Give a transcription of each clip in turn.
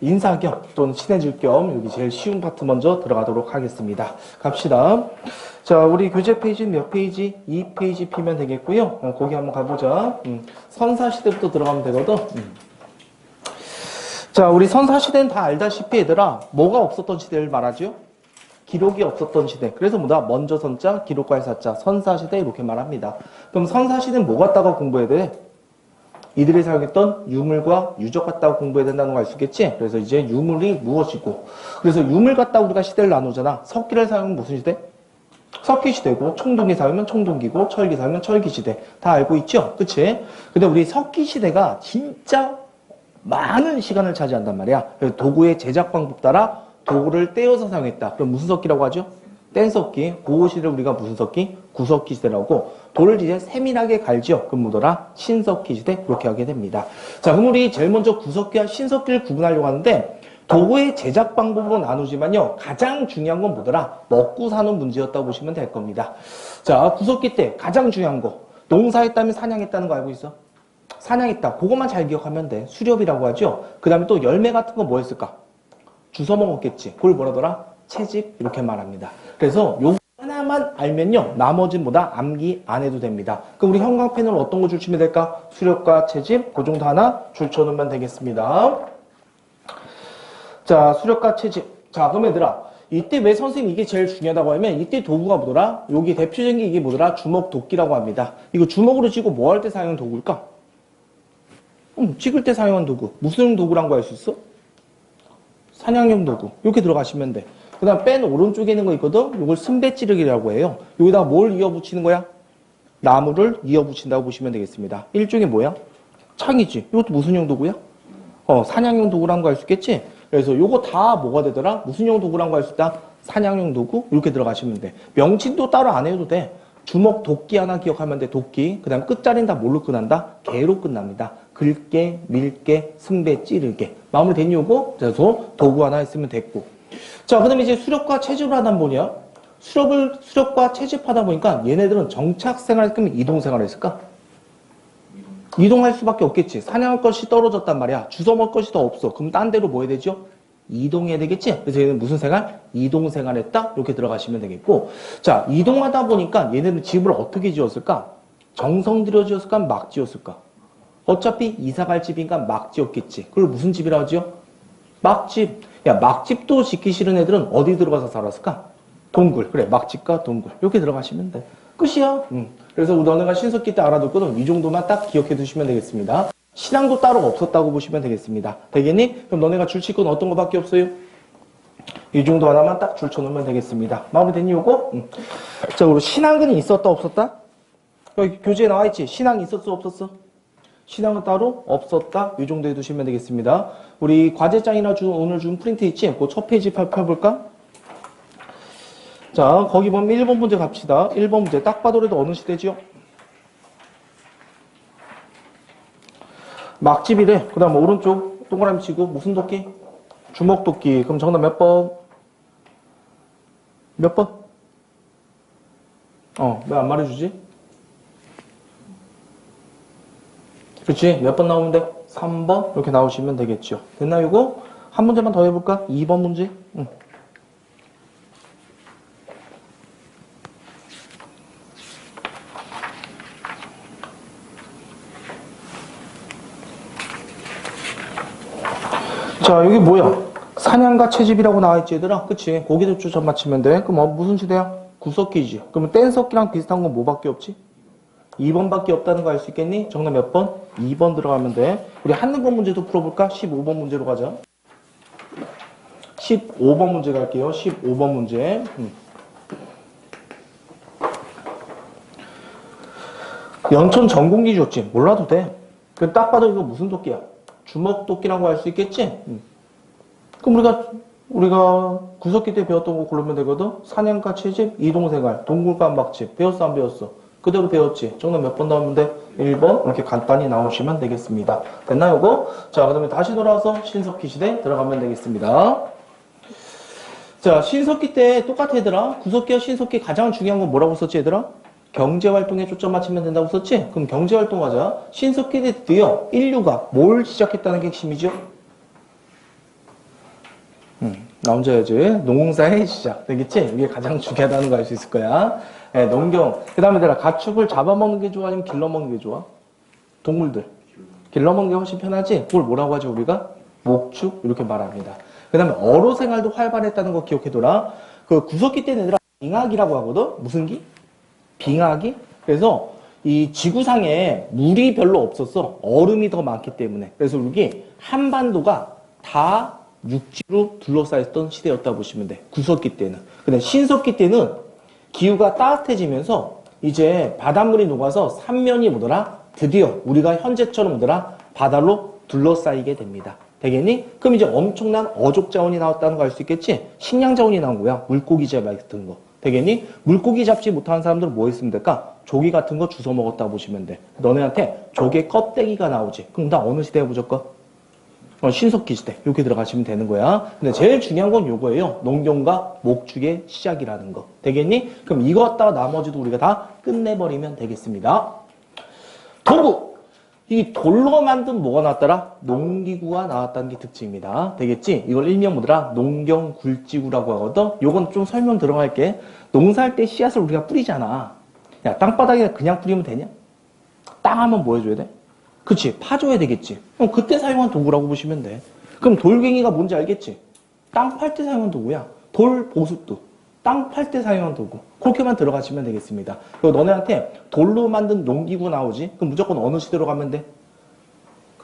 인사 겸 또는 친해질 겸 여기 제일 쉬운 파트 먼저 들어가도록 하겠습니다. 갑시다. 자, 우리 교재 페이지 몇 페이지? 2페이지 피면 되겠고요. 어, 거기 한번 가보자. 음, 선사시대부터 들어가면 되거든. 음. 자, 우리 선사시대는 다 알다시피 얘들아, 뭐가 없었던 시대를 말하죠? 기록이 없었던 시대. 그래서 뭐다? 먼저 선자, 기록과의 사자, 선사시대 이렇게 말합니다. 그럼 선사시대는 뭐 갖다가 공부해야 돼? 이들이 사용했던 유물과 유적 갖다가 공부해야 된다는 거알수 있겠지? 그래서 이제 유물이 무엇이고. 그래서 유물 갖다가 우리가 시대를 나누잖아. 석기를 사용하면 무슨 시대? 석기 시대고, 총동기 사용하면 총동기고, 철기 사용하면 철기 시대. 다 알고 있죠? 그치? 근데 우리 석기 시대가 진짜 많은 시간을 차지한단 말이야. 도구의 제작 방법 따라 도구를 떼어서 사용했다. 그럼 무슨 석기라고 하죠? 뗀석기. 그 시대를 우리가 무슨 석기? 구석기 시대라고 돌을 이제 세밀하게 갈죠. 그럼 뭐더라? 신석기 시대 그렇게 하게 됩니다. 자, 그럼 우리 제일 먼저 구석기와 신석기를 구분하려고 하는데 도구의 제작 방법으로 나누지만요. 가장 중요한 건 뭐더라? 먹고 사는 문제였다고 보시면 될 겁니다. 자, 구석기 때 가장 중요한 거. 농사했다면 사냥했다는 거 알고 있어? 사냥했다. 그것만 잘 기억하면 돼. 수렵이라고 하죠. 그 다음에 또 열매 같은 거 뭐였을까? 주워 먹었겠지. 그걸 뭐라더라? 채집 이렇게 말합니다. 그래서 요 하나만 알면요. 나머지는 뭐다? 암기 안 해도 됩니다. 그럼 우리 형광펜으로 어떤 거 줄치면 될까? 수렵과 채집 그 정도 하나 줄쳐놓으면 되겠습니다. 자, 수렵과 채집. 자, 그럼 얘들아. 이때 왜 선생님 이게 제일 중요하다고 하면 이때 도구가 뭐더라? 여기 대표적인 게 이게 뭐더라? 주먹 도끼라고 합니다. 이거 주먹으로 쥐고 뭐 할 때 사용하는 도구일까? 음, 찍을 때 사용한 도구. 무슨 도구란 거 알 수 있어? 사냥용 도구. 이렇게 들어가시면 돼. 그 다음 뺀 오른쪽에 있는 거 있거든? 이걸 순배찌르기라고 해요. 여기다가 뭘 이어 붙이는 거야? 나무를 이어 붙인다고 보시면 되겠습니다. 일종의 뭐야? 창이지. 이것도 무슨 용 도구야? 어, 사냥용 도구란 거알 수 있겠지? 그래서 요거 다 뭐가 되더라? 무슨 용 도구란 거알 수 있다? 사냥용 도구? 이렇게 들어가시면 돼. 명칭도 따로 안 해도 돼. 주먹 도끼 하나 기억하면 돼. 도끼. 그 다음 끝자리는 다 뭘로 끝난다? 개로 끝납니다. 긁게, 밀게, 승배, 찌르게. 마무리 된 요거, 그래서 도구 하나 있으면 됐고. 자, 그 다음에 이제 수렵과 채집을 하다 보냐? 수렵을, 수렵과 채집하다 보니까 얘네들은 정착 생활을 끄면 이동 생활을 했을까? 이동할 수밖에 없겠지. 사냥할 것이 떨어졌단 말이야. 주워 먹을 것이 더 없어. 그럼 딴 데로 뭐 해야 되죠? 이동해야 되겠지? 그래서 얘는 무슨 생활? 이동 생활했다? 이렇게 들어가시면 되겠고. 자, 이동하다 보니까 얘네는 집을 어떻게 지었을까? 정성 들여 지었을까? 막 지었을까? 어차피 이사 갈 집이니까 막 지었겠지. 그걸 무슨 집이라고 하죠? 막집. 야, 막집도 짓기 싫은 애들은 어디 들어가서 살았을까? 동굴. 그래, 막집과 동굴. 이렇게 들어가시면 돼. 끝이야. 음. 그래서 너네가 신석기 때 알아뒀거든. 이 정도만 딱 기억해 두시면 되겠습니다. 신앙도 따로 없었다고 보시면 되겠습니다. 되겠니? 그럼 너네가 줄칠 건 어떤 거밖에 없어요? 이 정도 하나만 딱 줄쳐놓으면 되겠습니다. 마무리됐니, 요거? 음. 자, 그리고 신앙은 있었다, 없었다? 여기 교재에 나와 있지? 신앙이 있었어, 없었어? 신앙은 따로 없었다. 이 정도 해두시면 되겠습니다. 우리 과제장이나 주, 오늘 준 프린트 있지? 그 첫 페이지 펴볼까? 자, 거기 보면 1번 문제 갑시다. 1번 문제. 딱 봐도 그래도 어느 시대지요? 막집이래. 그 다음 오른쪽 동그라미 치고 무슨 도끼? 주먹 도끼. 그럼 정답 몇 번? 몇 번? 어, 왜 안 말해주지? 그렇지. 몇 번 나오면 돼? 3번 이렇게 나오시면 되겠죠. 됐나 이거? 한 문제만 더 해볼까? 2번 문제. 응. 자 여기 뭐야? 사냥과 채집이라고 나와있지 얘들아 그치 거기도 초점 맞추면 돼 그럼 어, 무슨 시대야? 구석기지 그러면 뗀석기랑 비슷한 건 뭐밖에 없지? 2번밖에 없다는 거 알 수 있겠니? 정답 몇 번? 2번 들어가면 돼. 우리 한는번 문제도 풀어볼까? 15번 문제로 가자. 15번 문제 갈게요. 15번 문제. 음. 연천 전공기 줬지? 몰라도 돼. 그딱 봐도 이거 무슨 도끼야? 주먹 도끼라고 할 수 있겠지? 음. 그럼 우리가 우리가 구석기 때 배웠던 거 고르면 되거든? 사냥과 채집, 이동생활, 동굴과 막집. 배웠어 안 배웠어? 그대로 배웠지. 정답 몇 번 나오면 돼? 1번 이렇게 간단히 나오시면 되겠습니다. 됐나요, 이거? 자, 그 다음에 다시 돌아와서 신석기 시대 들어가면 되겠습니다. 자, 신석기 때 똑같아, 얘들아. 구석기와 신석기 가장 중요한 건 뭐라고 썼지, 얘들아? 경제활동에 초점 맞추면 된다고 썼지? 그럼 경제활동하자. 신석기 때 드디어 인류가 뭘 시작했다는 게 핵심이죠? 남자야지. 농사의 시작. 되겠지? 이게 가장 중요하다는 거 알 수 있을 거야. 예, 농경. 그 다음에 내가 가축을 잡아먹는 게 좋아? 아니면 길러먹는 게 좋아? 동물들. 길러먹는 게 훨씬 편하지? 그걸 뭐라고 하죠, 우리가? 목축? 이렇게 말합니다. 그 다음에 어로 생활도 활발했다는 거 기억해둬라. 그 구석기 때는 얘들아, 빙하기라고 하거든? 무슨 기? 빙하기? 그래서 이 지구상에 물이 별로 없었어. 얼음이 더 많기 때문에. 그래서 여기 한반도가 다 육지로 둘러싸였던 시대였다 보시면 돼. 구석기 때는. 근데 신석기 때는 기후가 따뜻해지면서 이제 바닷물이 녹아서 삼면이 뭐더라? 드디어 우리가 현재처럼 뭐더라? 바다로 둘러싸이게 됩니다. 되겠니? 그럼 이제 엄청난 어족 자원이 나왔다는 거 알 수 있겠지? 식량 자원이 나온 거야. 물고기 잡 같은 거. 되겠니? 물고기 잡지 못하는 사람들은 뭐 했으면 될까? 조기 같은 거 주워 먹었다 보시면 돼. 너네한테 조개 껍데기가 나오지. 그럼 나 어느 시대에 무조건? 어, 신석기 시대. 이렇게 들어가시면 되는 거야. 근데 제일 중요한 건 요거예요. 농경과 목축의 시작이라는 거. 되겠니? 그럼 이거 갖다가 나머지도 우리가 다 끝내버리면 되겠습니다. 도구! 이 돌로 만든 뭐가 나왔더라? 농기구가 나왔다는 게 특징입니다. 되겠지? 이걸 일명 뭐더라? 농경 굴지구라고 하거든? 요건 좀 설명 들어갈게. 농사할 때 씨앗을 우리가 뿌리잖아. 야, 땅바닥에 그냥 뿌리면 되냐? 땅 하면 뭐 해줘야 돼? 그치? 파줘야 되겠지? 그럼 그때 사용한 도구라고 보시면 돼. 그럼 돌갱이가 뭔지 알겠지? 땅 팔 때 사용한 도구야. 돌 보습도. 땅 팔 때 사용한 도구. 그렇게만 들어가시면 되겠습니다. 그리고 너네한테 돌로 만든 농기구 나오지? 그럼 무조건 어느 시대로 가면 돼?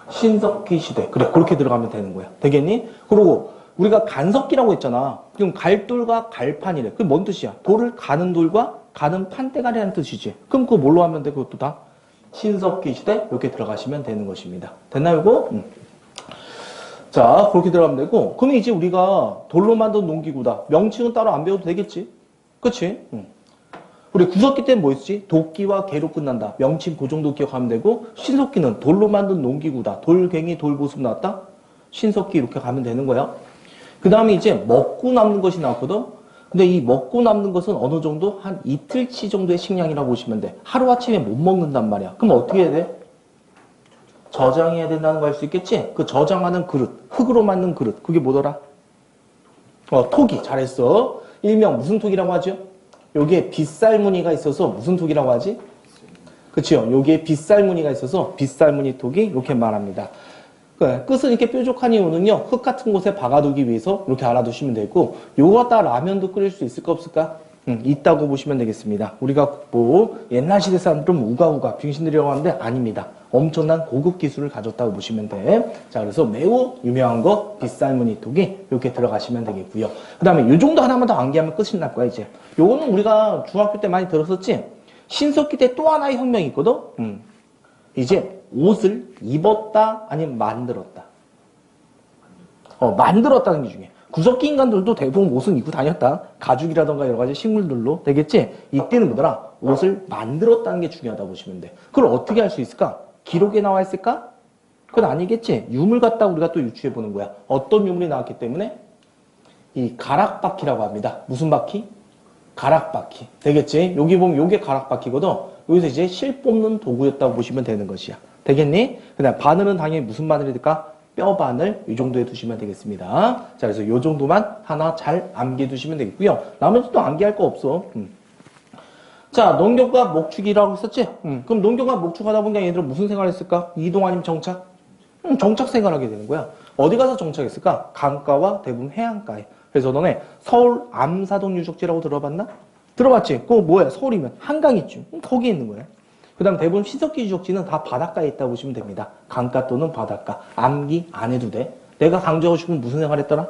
신석기 시대. 그래, 그렇게 들어가면 되는 거야. 되겠니? 그리고 우리가 간석기라고 했잖아. 그럼 갈돌과 갈판이래. 그게 뭔 뜻이야? 돌을 가는 돌과 가는 판대가리라는 뜻이지. 그럼 그거 뭘로 하면 돼? 그것도 다? 신석기 시대 이렇게 들어가시면 되는 것입니다. 됐나요, 이거? 음. 자, 그렇게 들어가면 되고, 그러면 이제 우리가 돌로 만든 농기구다. 명칭은 따로 안 배워도 되겠지? 그치? 음. 우리 구석기 때는 뭐 있지? 도끼와 개로 끝난다. 명칭 그 정도 기억하면 되고, 신석기는 돌로 만든 농기구다. 돌갱이, 돌보습 나왔다? 신석기 이렇게 가면 되는 거야. 그 다음에 이제 먹고 남는 것이 나왔거든? 근데 이 먹고 남는 것은 어느 정도? 한 이틀치 정도의 식량이라고 보시면 돼. 하루아침에 못 먹는단 말이야. 그럼 어떻게 해야 돼? 저장해야 된다는 거 알 수 있겠지? 그 저장하는 그릇, 흙으로 만든 그릇, 그게 뭐더라? 어, 토기, 잘했어. 일명 무슨 토기라고 하죠? 여기에 빗살무늬가 있어서 무슨 토기라고 하지? 그치요? 여기에 빗살무늬가 있어서 빗살무늬 토기, 이렇게 말합니다. 그 끝은 이렇게 뾰족한 이유는요, 흙 같은 곳에 박아두기 위해서 이렇게 알아두시면 되고, 요거 갖다 라면도 끓일 수 있을까 없을까? 음, 있다고 보시면 되겠습니다. 우리가 뭐 옛날 시대 사람들은 우가우가 병신들이라고 하는데 아닙니다. 엄청난 고급 기술을 가졌다고 보시면 돼. 자, 그래서 매우 유명한 거 빗살무늬 독이 이렇게 들어가시면 되겠고요. 그 다음에 요 정도 하나만 더 암기하면 끝이 날 거야, 이제. 요거는 우리가 중학교 때 많이 들었었지? 신석기 때 또 하나의 혁명이 있거든? 음. 이제 옷을 입었다 아니면 만들었다. 어, 만들었다는 게 중요해. 구석기 인간들도 대부분 옷은 입고 다녔다. 가죽이라던가 여러 가지 식물들로 되겠지? 이때는 뭐더라? 옷을 만들었다는 게 중요하다 보시면 돼. 그걸 어떻게 할 수 있을까? 기록에 나와 있을까? 그건 아니겠지? 유물 갖다 우리가 또 유추해 보는 거야. 어떤 유물이 나왔기 때문에? 이 가락바퀴라고 합니다. 무슨 바퀴? 가락바퀴. 되겠지? 여기 보면 요게 가락바퀴거든. 여기서 이제 실 뽑는 도구였다고 보시면 되는 것이야. 되겠니? 그 다음 바늘은 당연히 무슨 바늘이 될까? 뼈 바늘 이 정도에 두시면 되겠습니다. 자, 그래서 요 정도만 하나 잘 암기해 두시면 되겠고요. 나머지도 암기할 거 없어. 음. 자, 농경과 목축이라고 했었지? 음. 그럼 농경과 목축하다 보니까 얘들은 무슨 생활을 했을까? 이동 아니면 정착? 음, 정착 생활하게 되는 거야. 어디 가서 정착했을까? 강가와 대부분 해안가에. 그래서 너네 서울 암사동 유적지라고 들어봤나? 들어봤지? 그거 뭐야? 서울이면 한강 있지? 음, 거기 있는 거야. 그 다음 대부분 신석기 유적지는 다 바닷가에 있다고 보시면 됩니다. 강가 또는 바닷가. 암기 안 해도 돼. 내가 강조하고 싶은 무슨 생활 했더라?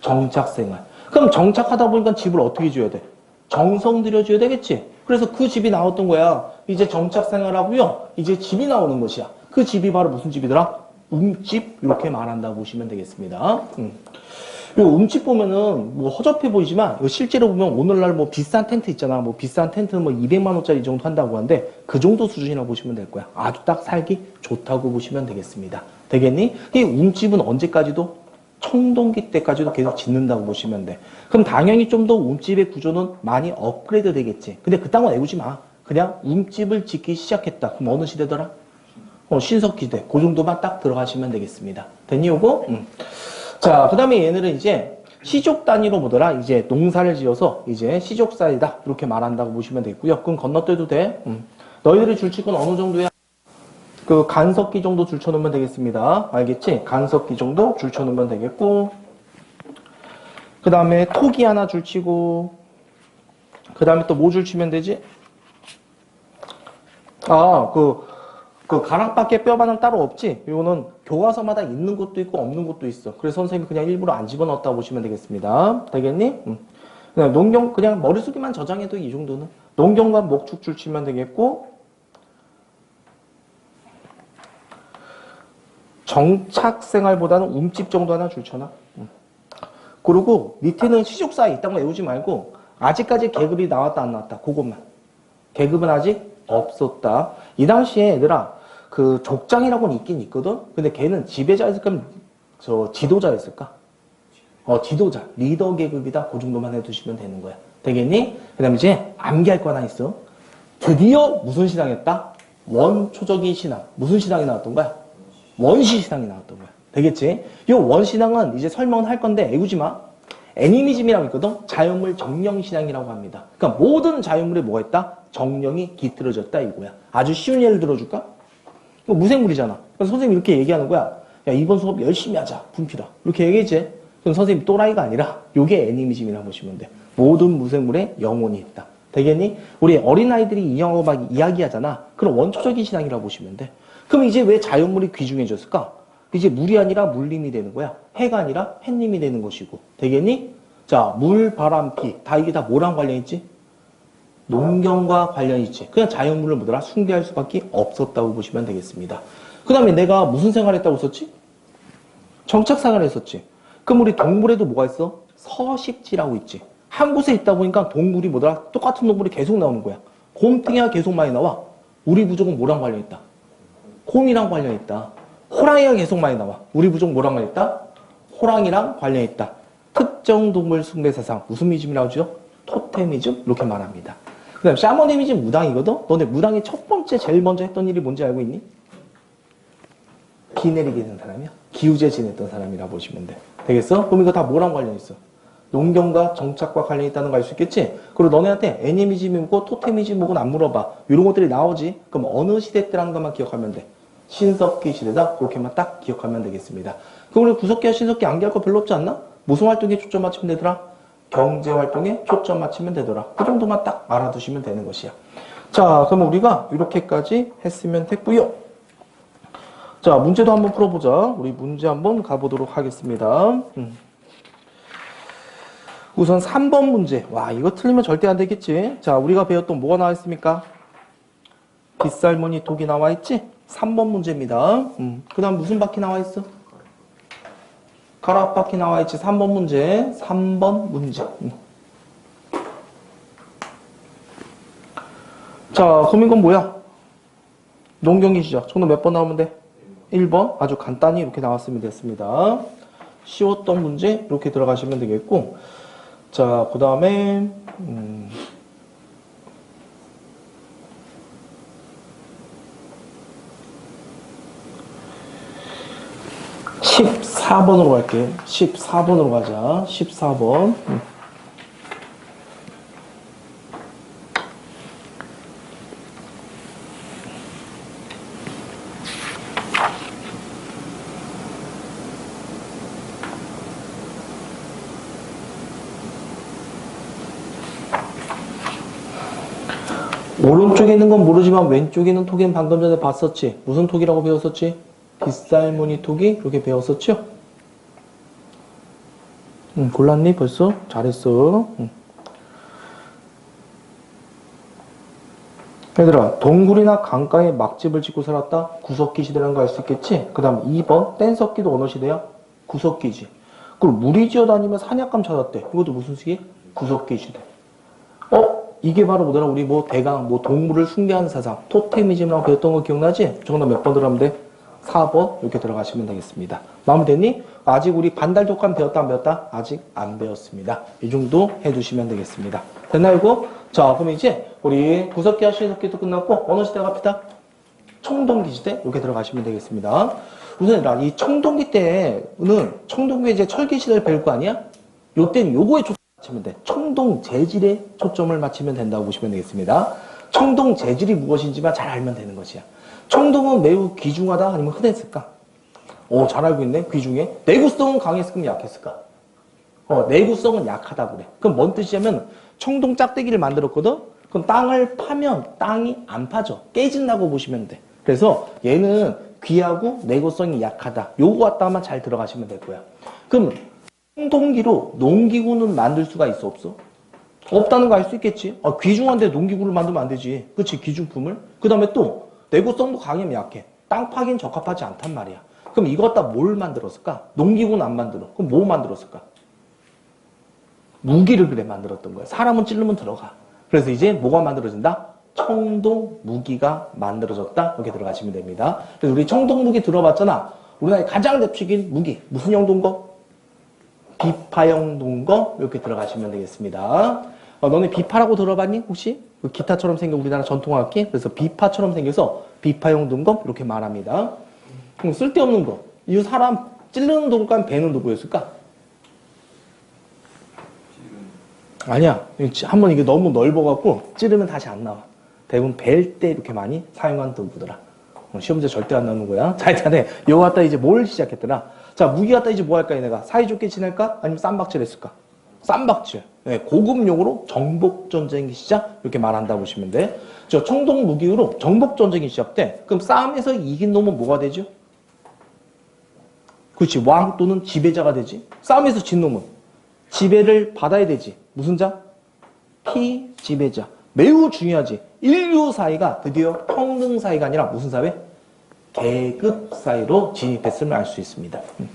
정착 생활. 그럼 정착하다 보니까 집을 어떻게 지어야 돼? 정성 들여줘야 되겠지? 그래서 그 집이 나왔던 거야. 이제 정착 생활하고요. 이제 집이 나오는 것이야. 그 집이 바로 무슨 집이더라? 움집 이렇게 말한다고 보시면 되겠습니다. 음. 요 움집 보면은 뭐 허접해 보이지만 실제로 보면 오늘날 뭐 비싼 텐트 있잖아. 뭐 비싼 텐트는 뭐 200만 원짜리 정도 한다고 하는데 그 정도 수준이라고 보시면 될 거야. 아주 딱 살기 좋다고 보시면 되겠습니다. 되겠니? 이 움집은 언제까지도 청동기 때까지도 계속 짓는다고 보시면 돼. 그럼 당연히 좀 더 움집의 구조는 많이 업그레이드 되겠지. 근데 그딴 건 외우지 마. 그냥 움집을 짓기 시작했다. 그럼 어느 시대더라? 어, 신석기 대. 그 정도만 딱 들어가시면 되겠습니다. 됐니, 요거? 음. 자, 그 다음에 얘네는 이제 시족 단위로 보더라 이제 농사를 지어서 이제 시족사이다 이렇게 말한다고 보시면 되고요. 그럼 건너뛰어도 돼. 음. 너희들이 줄치건 어느 정도야? 그 간섭기 정도 줄쳐놓으면 되겠습니다. 알겠지? 간섭기 정도 줄쳐놓으면 되겠고 그 다음에 토기 하나 줄치고 그 다음에 또 뭐 줄치면 되지? 아, 그, 그 가락밖에 뼈반은 따로 없지? 이거는 교과서마다 있는 것도 있고 없는 것도 있어. 그래서 선생님이 그냥 일부러 안 집어넣었다고 보시면 되겠습니다. 되겠니? 음. 그냥 농경, 그냥 머릿속에만 저장해도 이 정도는. 농경과 목축 줄 치면 되겠고, 정착 생활보다는 움집 정도 하나 줄쳐놔. 음. 그리고 밑에는 시족사에 있다는 거 외우지 말고, 아직까지 계급이 나왔다 안 나왔다. 그것만. 계급은 아직 없었다. 이 당시에 얘들아, 그 족장이라고는 있긴 있거든? 근데 걔는 지배자였을까? 저 지도자였을까? 어, 지도자. 리더 계급이다. 그 정도만 해두시면 되는 거야. 되겠니? 그 다음에 이제 암기할 거 하나 있어. 드디어 무슨 신앙이었다? 원초적인 신앙. 무슨 신앙이 나왔던 거야? 원시 신앙이 나왔던 거야. 되겠지? 이 원신앙은 이제 설명은 할 건데, 애우지 마. 애니미즘이라고 있거든? 자연물 정령 신앙이라고 합니다. 그러니까 모든 자연물에 뭐가 있다? 정령이 깃들어졌다 이거야. 아주 쉬운 예를 들어줄까? 이거 무생물이잖아. 그래서 선생님이 이렇게 얘기하는 거야. 야, 이번 수업 열심히 하자. 분필아. 이렇게 얘기했지? 그럼 선생님 또라이가 아니라 요게 애니미즘이라고 보시면 돼. 모든 무생물에 영혼이 있다. 되겠니? 우리 어린아이들이 인형하고 막 이야기하잖아. 그럼 원초적인 신앙이라고 보시면 돼. 그럼 이제 왜 자연물이 귀중해졌을까? 이제 물이 아니라 물림이 되는 거야. 해가 아니라 햇님이 되는 것이고. 되겠니? 자, 물, 바람, 비. 다 이게 다 뭐랑 관련 있지? 농경과 관련이 있지. 그냥 자연물을 뭐더라? 숭배할 수밖에 없었다고 보시면 되겠습니다. 그 다음에 내가 무슨 생활했다고 썼지? 정착 생활을 했었지. 그럼 우리 동물에도 뭐가 있어? 서식지라고 있지. 한 곳에 있다 보니까 동물이 뭐더라? 똑같은 동물이 계속 나오는 거야. 곰탱이가 계속 많이 나와. 우리 부족은 뭐랑 관련 있다? 곰이랑 관련 있다. 호랑이가 계속 많이 나와. 우리 부족 뭐랑 관련 있다? 호랑이랑 관련 있다. 특정 동물 숭배 사상 무슨 미즘이라고 하죠? 토테미즘 이렇게 말합니다. 그다음 샤머니미즘 무당이거든. 너네 무당이 첫 번째 제일 먼저 했던 일이 뭔지 알고 있니? 비 내리게 된 사람이야. 기우제 지냈던 사람이라 보시면 돼. 되겠어? 그럼 이거 다 뭐랑 관련 있어? 농경과 정착과 관련 있다는 거 알 수 있겠지? 그리고 너네한테 애니미즘이 뭐고 토테미즘 뭐고 안 물어봐. 이런 것들이 나오지? 그럼 어느 시대 때라는 것만 기억하면 돼. 신석기 시대다. 그렇게만 딱 기억하면 되겠습니다. 그럼 우리 구석기와 신석기 암기할 거 별로 없지 않나? 무슨 활동에 초점 맞추면 되더라? 경제 활동에 초점 맞추면 되더라. 그 정도만 딱 알아두시면 되는 것이야. 자, 그럼 우리가 이렇게까지 했으면 됐고요. 자, 문제도 한번 풀어보자. 우리 문제 한번 가보도록 하겠습니다. 음. 우선 3번 문제. 와, 이거 틀리면 절대 안 되겠지. 자, 우리가 배웠던 뭐가 나와 있습니까? 빗살무늬 독이 나와 있지? 3번 문제입니다. 음. 그 다음 무슨 바퀴 나와 있어? 가락 바퀴 나와 있지. 3번 문제. 3번 문제. 음. 자, 이건 뭐야? 농경기 시작. 정답 몇 번 나오면 돼? 1번. 아주 간단히 이렇게 나왔으면 됐습니다. 쉬웠던 문제 이렇게 들어가시면 되겠고 자, 그 다음에 음, (14번으로) 갈게 (14번으로) 가자 (14번) 음. 오른쪽에 있는 건 모르지만 왼쪽에 있는 톡은 방금 전에 봤었지. 무슨 톡이라고 배웠었지? 빗살무늬 톡이 이렇게 배웠었죠? 응, 골랐니 벌써? 잘했어. 응. 얘들아, 동굴이나 강가에 막집을 짓고 살았다? 구석기 시대라는 거 알 수 있겠지? 그 다음 2번, 뗀 석기도 어느 시대야? 구석기지. 그리고 무리 지어 다니면 사냥감 찾았대. 이것도 무슨 시기? 구석기 시대. 어? 이게 바로 뭐더라? 우리 뭐 대강, 뭐 동물을 숭배하는 사상, 토테미즘이라고 배웠던 거 기억나지? 정답 몇 번 들어가면 돼? 4번 이렇게 들어가시면 되겠습니다. 마음됐니? 아직 우리 반달 독감 배웠다 안 배웠다? 아직 안 배웠습니다. 이 정도 해두시면 되겠습니다. 됐나 이거? 자 그럼 이제 우리 구석기와 신석기도 끝났고 어느 시대 갑시다? 청동기 시대 이렇게 들어가시면 되겠습니다. 우선 이 청동기 때는 청동기 이제 철기 시대를 배울 거 아니야? 요때는 요거에 초점을 맞추면 돼. 청동 재질에 초점을 맞추면 된다고 보시면 되겠습니다. 청동 재질이 무엇인지만 잘 알면 되는 것이야. 청동은 매우 귀중하다 아니면 흔했을까? 오, 잘 알고 있네. 귀중해. 내구성은 강했을까 약했을까? 어, 내구성은 약하다 그래. 그럼 뭔 뜻이냐면 청동 짝대기를 만들었거든. 그럼 땅을 파면 땅이 안 파져. 깨진다고 보시면 돼. 그래서 얘는 귀하고 내구성이 약하다. 요거 갖다만 잘 들어가시면 될 거야. 그럼 청동기로 농기구는 만들 수가 있어 없어? 없다는 거 알 수 있겠지. 아, 귀중한데 농기구를 만들면 안 되지. 그치 귀중품을. 그 다음에 또 내구성도 강하면 약해. 땅 파긴 적합하지 않단 말이야. 그럼 이거 갖다 뭘 만들었을까? 농기구는 안 만들어. 그럼 뭐 만들었을까? 무기를 그래 만들었던 거야. 사람은 찌르면 들어가. 그래서 이제 뭐가 만들어진다? 청동 무기가 만들어졌다. 이렇게 들어가시면 됩니다. 그래서 우리 청동 무기 들어봤잖아. 우리나라의 가장 대표적인 무기 무슨 용도인거? 비파형 동거 이렇게 들어가시면 되겠습니다. 어, 너네 비파라고 들어봤니? 혹시? 그 기타처럼 생긴 우리나라 전통악기? 그래서 비파처럼 생겨서 비파형 동거 이렇게 말합니다. 그럼 쓸데없는 거. 이 사람 찌르는 도구가 배는 도구였을까? 아니야. 한번 이게 너무 넓어갖고 찌르면 다시 안 나와. 대부분 벨 때 이렇게 많이 사용하는 도구더라. 어, 시험 문제 절대 안 나오는 거야. 자, 일단에 이거 갖다 이제 뭘 시작했더라? 자, 무기 갖다 이제 뭐 할까, 얘네가? 사이좋게 지낼까? 아니면 쌈박질 했을까? 쌈박질. 네, 고급용으로 정복전쟁이 시작? 이렇게 말한다 보시면 돼. 저 청동 무기로 정복전쟁이 시작돼. 그럼 싸움에서 이긴 놈은 뭐가 되죠? 그렇지. 왕 또는 지배자가 되지. 싸움에서 진 놈은 지배를 받아야 되지. 무슨 자? 피지배자. 매우 중요하지. 인류 사회가 드디어 평등 사회가 아니라 무슨 사회? 계급 사회로 진입했음을 알 수 있습니다. 음.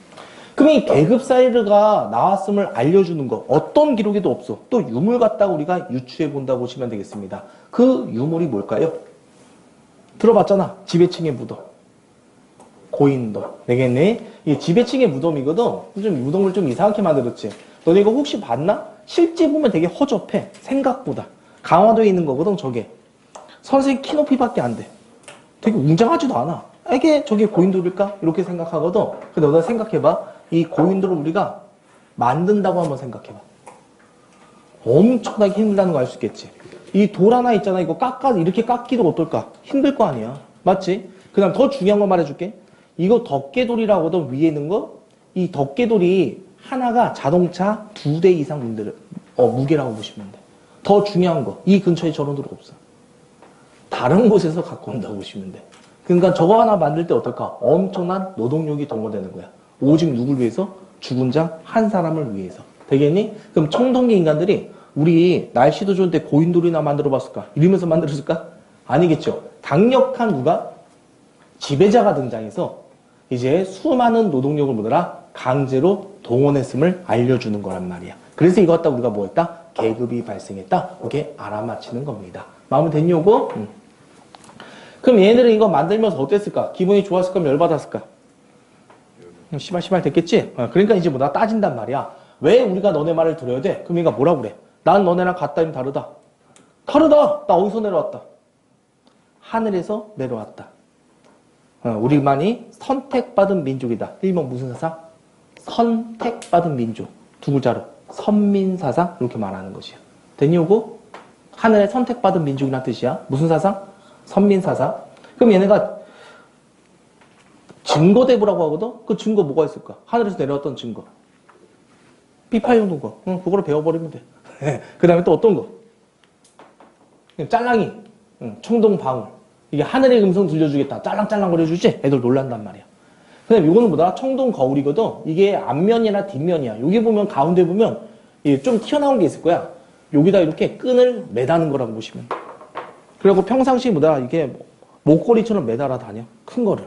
그럼 이 계급 사회가 나왔음을 알려주는 거 어떤 기록에도 없어. 또 유물 갖다가 우리가 유추해 본다 보시면 되겠습니다. 그 유물이 뭘까요? 들어봤잖아. 지배층의 무덤. 고인돌. 되겠네? 이게 지배층의 무덤이거든. 좀 무덤을 좀 이상하게 만들었지. 너네 이거 혹시 봤나? 실제 보면 되게 허접해. 생각보다. 강화도에 있는 거거든, 저게. 선생님 키 높이밖에 안 돼. 되게 웅장하지도 않아. 이게 저게 고인돌일까? 이렇게 생각하거든. 근데 너네 생각해봐. 이 고인돌을 우리가 만든다고 한번 생각해봐. 엄청나게 힘들다는 거 알 수 있겠지. 이 돌 하나 있잖아. 이거 깎아, 이렇게 깎기도 어떨까? 힘들 거 아니야. 맞지? 그 다음 더 중요한 거 말해줄게. 이거 덮개돌이라고 하던 위에 있는 거, 이 덮개돌이 하나가 자동차 두 대 이상 문제를, 어, 무게라고 보시면 돼. 더 중요한 거, 이 근처에 저런 돌 없어. 다른 곳에서 갖고 온다고 보시면 돼. 그러니까 저거 하나 만들 때 어떨까? 엄청난 노동력이 동원되는 거야. 오직 누굴 위해서? 죽은 자한 사람을 위해서. 되겠니? 그럼 청동기 인간들이 우리 날씨도 좋은데 고인돌이나 만들어 봤을까? 이러면서 만들었을까? 아니겠죠. 강력한 누가? 지배자가 등장해서 이제 수많은 노동력을 모더라 강제로 동원했음을 알려주는 거란 말이야. 그래서 이거 갖다 우리가 뭐 했다? 계급이 발생했다. 이게 알아맞히는 겁니다. 마음에 됐니, 요거? 응. 그럼 얘네들은 이거 만들면서 어땠을까? 기분이 좋았을까? 열받았을까? 시발 시발 됐겠지? 어, 그러니까 이제 뭐 나 따진단 말이야. 왜 우리가 너네 말을 들어야 돼? 그럼 얘가 뭐라 그래? 난 너네랑 같다 면 다르다. 다르다! 나 어디서 내려왔다? 하늘에서 내려왔다. 어, 우리만이 선택받은 민족이다. 일명 무슨 사상? 선택받은 민족. 두 글자로. 선민사상? 이렇게 말하는 것이야. 되니 오고? 하늘에 선택받은 민족이란 뜻이야. 무슨 사상? 선민사상. 그럼 얘네가 증거대부라고 하거든? 그 증거 뭐가 있을까? 하늘에서 내려왔던 증거. 비파용 동거. 응, 그거를 배워버리면 돼. 그 다음에 또 어떤 거? 짤랑이. 응, 청동방울. 이게 하늘의 음성 들려주겠다. 짤랑짤랑 거려주지? 애들 놀란단 말이야. 그 다음에 이거는 뭐다? 청동 거울이거든? 이게 앞면이나 뒷면이야. 여기 보면 가운데 보면 좀 튀어나온 게 있을 거야. 여기다 이렇게 끈을 매다는 거라고 보시면 돼. 그리고 평상시 뭐다? 이게 목걸이처럼 매달아 다녀. 큰 거를.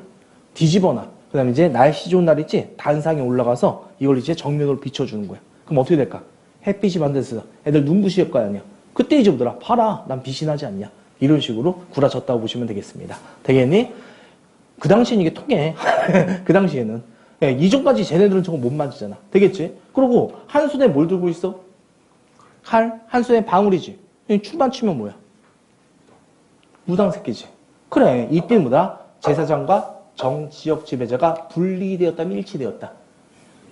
뒤집어놔. 그 다음에 이제 날씨 좋은 날 있지? 단상에 올라가서 이걸 이제 정면으로 비춰주는 거야. 그럼 어떻게 될까? 햇빛이 반대서 애들 눈부실 거 아니야? 그때 이제 뭐더라? 봐라. 난 빛이 나지 않냐? 이런 식으로 구라쳤다고 보시면 되겠습니다. 되겠니? 그 당시엔 이게 통해. 그 당시에는. 예, 이전까지 쟤네들은 저거 못 만지잖아. 되겠지? 그리고 한 손에 뭘 들고 있어? 칼? 한 손에 방울이지. 춤만 추면 뭐야? 무당 새끼지. 그래. 이때 뭐다? 제사장과 정지역 지배자가 분리되었다면 일치되었다.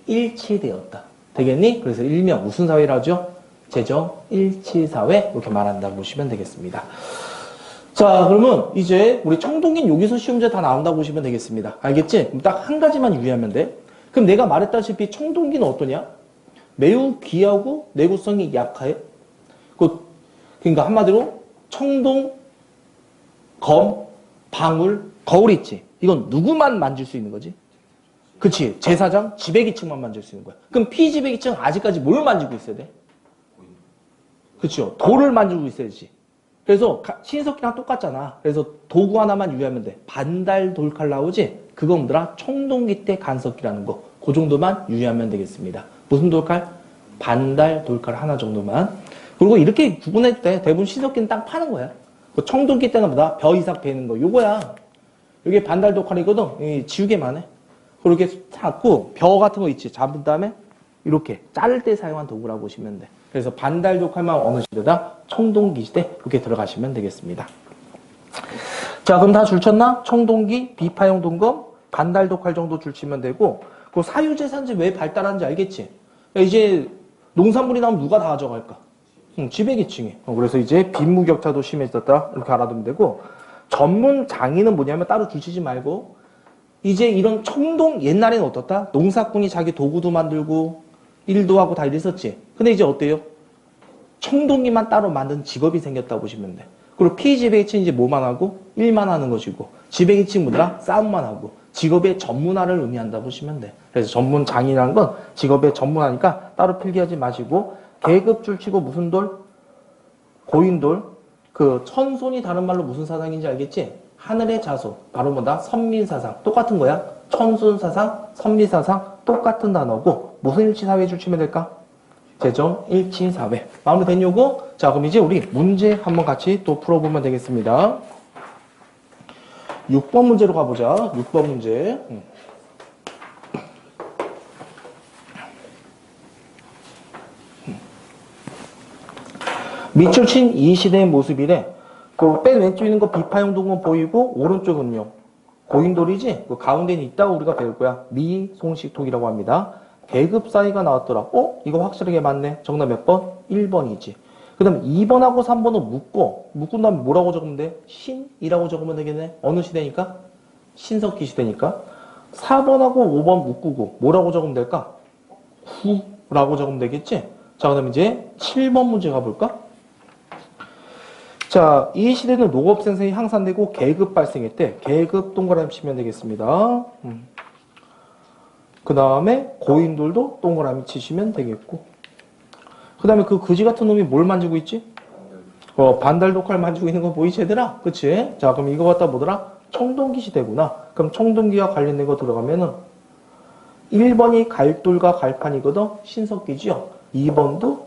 일치되었다. 되겠니? 그래서 일명 무슨 사회라죠? 재정 일치사회 이렇게 말한다고 보시면 되겠습니다. 자, 그러면 이제 우리 청동기는 여기서 시험 문제 다 나온다고 보시면 되겠습니다. 알겠지? 딱 한 가지만 유의하면 돼. 그럼 내가 말했다시피 청동기는 어떠냐? 매우 귀하고 내구성이 약해. 그, 그러니까 한마디로 청동, 검, 방울, 거울 있지. 이건 누구만 만질 수 있는 거지? 그치. 제사장, 지배기층만 만질 수 있는 거야. 그럼 피지배기층 아직까지 뭘 만지고 있어야 돼? 그쵸. 돌을 만지고 있어야지. 그래서 가- 신석기랑 똑같잖아. 그래서 도구 하나만 유의하면 돼. 반달 돌칼 나오지? 그거 뭐더라? 청동기 때 간섭기라는 거. 그 정도만 유의하면 되겠습니다. 무슨 돌칼? 반달 돌칼 하나 정도만. 그리고 이렇게 구분할 때 대부분 신석기는 딱 파는 거야. 그 청동기 때는 뭐다? 벼 이삭 베는 거. 요거야. 이게 반달 돌칼이거든. 이 지우개만 해. 그렇게 잡고 벼 같은 거 있지. 잡은 다음에 이렇게 자를 때 사용한 도구라고 보시면 돼. 그래서 반달 독칼만 어느 시대다? 청동기 시대 이렇게 들어가시면 되겠습니다. 자, 그럼 다 줄쳤나? 청동기, 비파용 동검, 반달 독칼 정도 줄치면 되고 그 사유재산지 왜 발달하는지 알겠지? 이제 농산물이 나오면 누가 다 가져갈까? 응, 지배계층이. 어, 그래서 이제 빈무격차도 심해졌다 이렇게 알아두면 되고 전문 장인은 뭐냐면 따로 줄치지 말고 이제 이런 청동 옛날에는 어떻다? 농사꾼이 자기 도구도 만들고 일도 하고 다 이랬었지. 근데 이제 어때요? 청동기만 따로 만든 직업이 생겼다고 보시면 돼. 그리고 피지배기층 이제 뭐만 하고 일만 하는 것이고 지배기층 뭐더라? 싸움만 하고 직업의 전문화를 의미한다 보시면 돼. 그래서 전문 장이라는 건 직업의 전문화니까 따로 필기하지 마시고 계급 줄치고 무슨 돌? 고인돌. 그 천손이 다른 말로 무슨 사상인지 알겠지? 하늘의 자손. 바로 뭐다? 선민사상. 똑같은 거야. 천손사상, 선미사상 똑같은 단어고 무슨 일치사회 줄 치면 될까? 재정 일치사회. 마무리 된 요거? 자 그럼 이제 우리 문제 한번 같이 또 풀어보면 되겠습니다. 6번 문제로 가보자. 6번 문제. 음. 밑줄 친 이 시대의 모습이래. 그뺀 왼쪽에 있는 거 비파용 동은 보이고 오른쪽은요. 고인돌이지? 그 가운데는 있다고 우리가 배울 거야. 미송식통이라고 합니다. 계급 사이가 나왔더라. 어? 이거 확실하게 맞네. 정답 몇 번? 1번이지. 그 다음에 2번하고 3번은 묶고, 묶은 다음에 뭐라고 적으면 돼? 신이라고 적으면 되겠네. 어느 시대니까? 신석기 시대니까. 4번하고 5번 묶고, 뭐라고 적으면 될까? 후라고 적으면 되겠지? 자, 그 다음에 이제 7번 문제 가볼까? 자, 이 시대는 농업 생산이 향상되고 계급 발생했대. 계급 동그라미 치면 되겠습니다. 음. 그 다음에 고인돌도 동그라미 치시면 되겠고. 그 다음에 그 그지 같은 놈이 뭘 만지고 있지? 어, 반달 독칼 만지고 있는 거 보이지 얘들아? 그치? 자, 그럼 이거 갖다 뭐더라? 청동기 시대구나. 그럼 청동기와 관련된 거 들어가면은 1번이 갈돌과 갈판이거든? 신석기지요. 2번도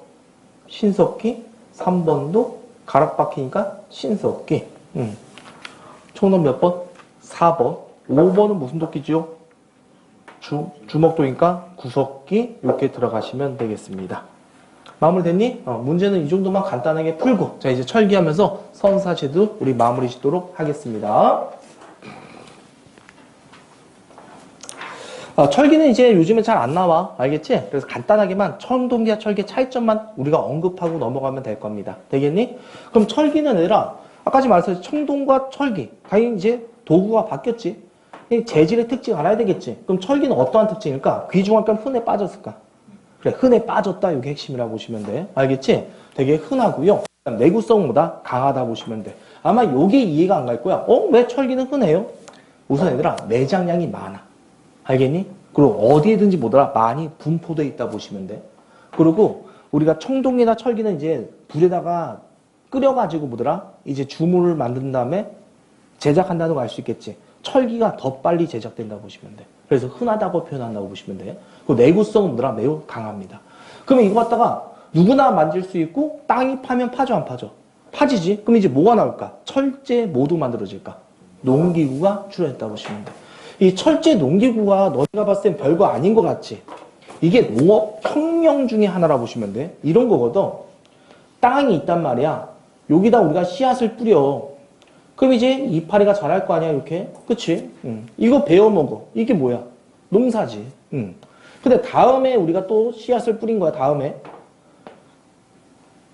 신석기, 3번도 가락박히니까 신석기. 음. 총넘 몇 번? 4번. 5번은 무슨 도끼지요? 주, 주먹도니까 구석기 이렇게 들어가시면 되겠습니다. 마무리됐니? 어, 문제는 이 정도만 간단하게 풀고 자 이제 철기하면서 선사제도 우리 마무리 짓도록 하겠습니다. 어, 철기는 이제 요즘에 잘 안 나와. 알겠지? 그래서 간단하게만 청동기와 철기 차이점만 우리가 언급하고 넘어가면 될 겁니다. 되겠니? 그럼 철기는 얘들아, 아까 지 말했듯이 청동과 철기. 당연히 이제 도구가 바뀌었지. 이 재질의 특징 알아야 되겠지? 그럼 철기는 어떠한 특징일까? 귀중할까? 흔해 빠졌을까? 그래, 흔해 빠졌다. 이게 핵심이라고 보시면 돼. 알겠지? 되게 흔하고요. 내구성보다 강하다 보시면 돼. 아마 요게 이해가 안 갈 거야. 어? 왜 철기는 흔해요? 우선 얘들아, 매장량이 많아. 알겠니? 그리고 어디에든지 뭐더라 많이 분포돼 있다 보시면 돼. 그리고 우리가 청동이나 철기는 이제 불에다가 끓여가지고 뭐더라 이제 주물을 만든 다음에 제작한다는 거알수 있겠지. 철기가 더 빨리 제작된다 보시면 돼. 그래서 흔하다고 표현한다고 보시면 돼. 그 내구성은 뭐더라 매우 강합니다. 그러면 이거 갖다가 누구나 만질 수 있고 땅이 파면 파죠 안 파죠? 파지지. 그럼 이제 뭐가 나올까? 철제 모두 만들어질까? 농기구가 출현했다 보시면 돼. 이 철제 농기구가 너희가 봤을 땐 별거 아닌 것 같지? 이게 농업 혁명 중에 하나라 보시면 돼. 이런 거거든. 땅이 있단 말이야. 여기다 우리가 씨앗을 뿌려. 그럼 이제 이파리가 자랄 거 아니야, 이렇게? 그치? 응. 이거 베어 먹어. 이게 뭐야? 농사지. 응. 근데 다음에 우리가 또 씨앗을 뿌린 거야, 다음에.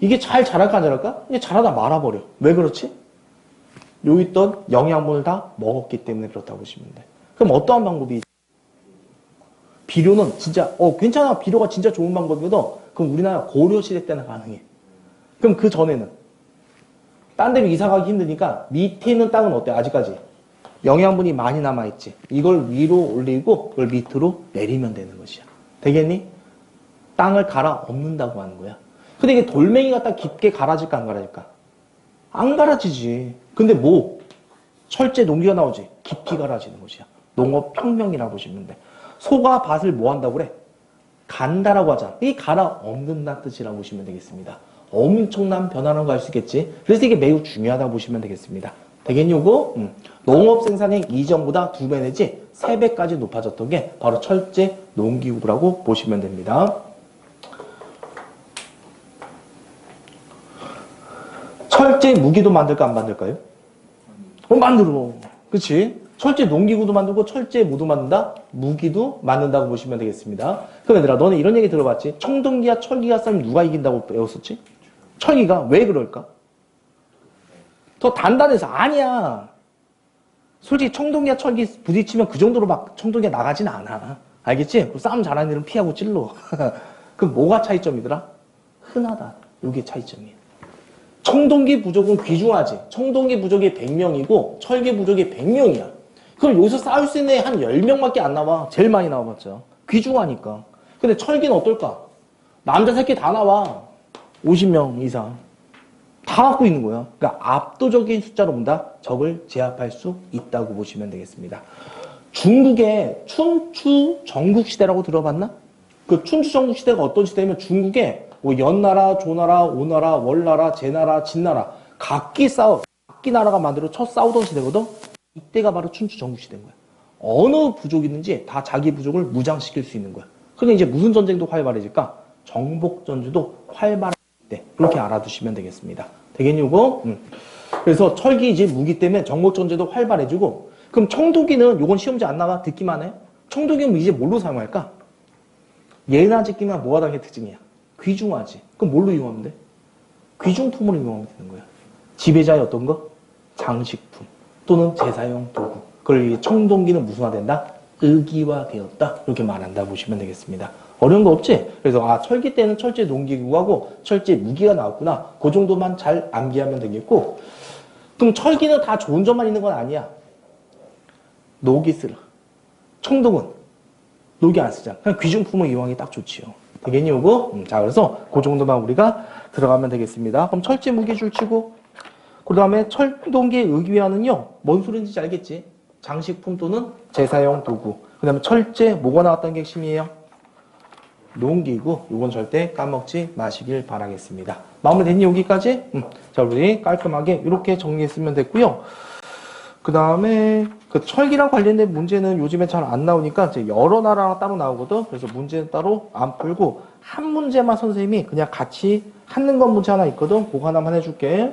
이게 잘 자랄까, 안 자랄까? 이게 자라다 말아버려. 왜 그렇지? 여기 있던 영양분을 다 먹었기 때문에 그렇다고 보시면 돼. 그럼 어떠한 방법이 비료는 진짜 어 괜찮아. 비료가 진짜 좋은 방법이거든 그럼 우리나라 고려 시대 때는 가능해. 그럼 그 전에는. 딴 데로 이사 가기 힘드니까 밑에 있는 땅은 어때? 아직까지. 영양분이 많이 남아있지. 이걸 위로 올리고 그걸 밑으로 내리면 되는 것이야. 되겠니? 땅을 갈아 엎는다고 하는 거야. 근데 이게 돌멩이 갖다 깊게 갈아질까 안 갈아질까? 안 갈아지지. 근데 뭐? 철제 농기가 나오지. 깊이 갈아지는 것이야 농업혁명이라고 보시면 돼 소가 밭을 뭐 한다고 그래? 간다라고 하잖아. 이 갈아 엎는다는 뜻이라고 보시면 되겠습니다. 엄청난 변화라는 거알수 있겠지? 그래서 이게 매우 중요하다고 보시면 되겠습니다. 되겠니, 요거? 음. 농업 생산액 이전보다 두 배 내지 세 배까지 높아졌던 게 바로 철제 농기구라고 보시면 됩니다. 철제 무기도 만들까 안 만들까요? 어, 만들어. 그치? 철제 농기구도 만들고 철제 무도 만든다? 무기도 만든다고 보시면 되겠습니다. 그럼 얘들아, 너는 이런 얘기 들어봤지? 청동기와 철기가 싸우면 누가 이긴다고 배웠었지? 철기가 왜 그럴까? 더 단단해서 아니야. 솔직히 청동기와 철기 부딪히면 그 정도로 막 청동기가 나가진 않아. 알겠지? 그 싸움 잘하는 애는 피하고 찔러. 그럼 뭐가 차이점이더라? 흔하다. 요게 차이점이야. 청동기 부족은 귀중하지. 청동기 부족이 100명이고 철기 부족이 100명이야. 그럼 여기서 싸울 수 있는 애한 10명밖에 안 나와. 제일 많이 나와봤자. 귀중하니까. 근데 철기는 어떨까? 남자 새끼 다 나와. 50명 이상. 다 갖고 있는 거야. 그러니까 압도적인 숫자로 본다. 적을 제압할 수 있다고 보시면 되겠습니다. 중국의 춘추 전국 시대라고 들어봤나? 그 춘추 전국 시대가 어떤 시대냐면 중국에 뭐 연나라, 조나라, 오나라, 월나라, 제나라, 진나라 각기 싸워 각기 나라가 만들어 첫 싸우던 시대거든. 이때가 바로 춘추 전국시대인 거야. 어느 부족이 있는지 다 자기 부족을 무장시킬 수 있는 거야. 그러니까 이제 무슨 전쟁도 활발해질까? 정복 전주도 활발할 때 그렇게 알아두시면 되겠습니다. 되겠니 이거? 음. 그래서 철기이지 무기 때문에 정복 전쟁도 활발해지고 그럼 청도기는 요건 시험지 안 나와 듣기만 해. 청도기는 이제 뭘로 사용할까? 예나 뭐하다는 게 특징이야. 귀중하지. 그럼 뭘로 이용하면 돼? 귀중품으로 이용하면 되는 거야. 지배자의 어떤 거? 장식품 또는 제사용 도구. 그걸 이 청동기는 무슨화된다? 의기화되었다. 이렇게 말한다 보시면 되겠습니다. 어려운 거 없지? 그래서 아 철기 때는 철제 농기구하고 철제 무기가 나왔구나. 그 정도만 잘 암기하면 되겠고 그럼 철기는 다 좋은 점만 있는 건 아니야. 녹이 쓰라. 청동은 녹이 안 쓰잖아. 그냥 귀중품을 이용하기 딱 좋지요. 되겠니, 요거? 음, 자, 그래서 그 정도만 우리가 들어가면 되겠습니다. 그럼 철제 무기 줄치고, 그 다음에 철동기 의기화는요, 뭔 소리인지 알겠지? 장식품 또는 제사용 도구. 그 다음에 철제, 뭐가 나왔다는 게 핵심이에요? 농기구. 요건 절대 까먹지 마시길 바라겠습니다. 마무리 됐니, 여기까지? 음, 자, 우리 깔끔하게 이렇게 정리했으면 됐고요. 그 다음에 그 철기랑 관련된 문제는 요즘에 잘 안 나오니까 이제 여러 나라랑 따로 나오거든. 그래서 문제는 따로 안 풀고 한 문제만 선생님이 그냥 같이 하는 건 문제 하나 있거든. 그거 하나만 해줄게.